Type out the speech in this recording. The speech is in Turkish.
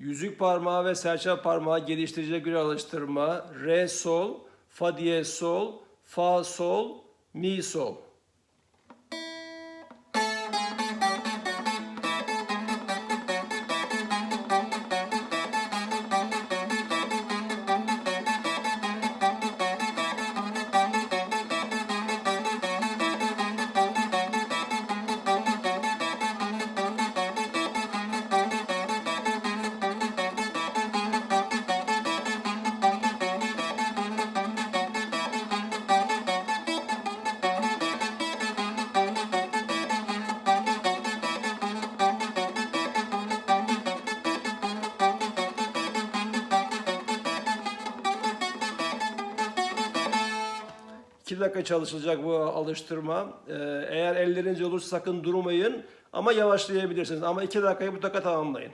Yüzük parmağı ve serçe parmağı geliştiriciye göre alıştırma. Re sol, fa diyez sol, fa sol, mi sol. İki dakika çalışılacak bu alıştırma. Ee, eğer ellerince olursa sakın durmayın ama yavaşlayabilirsiniz. Ama iki dakikayı mutlaka tamamlayın.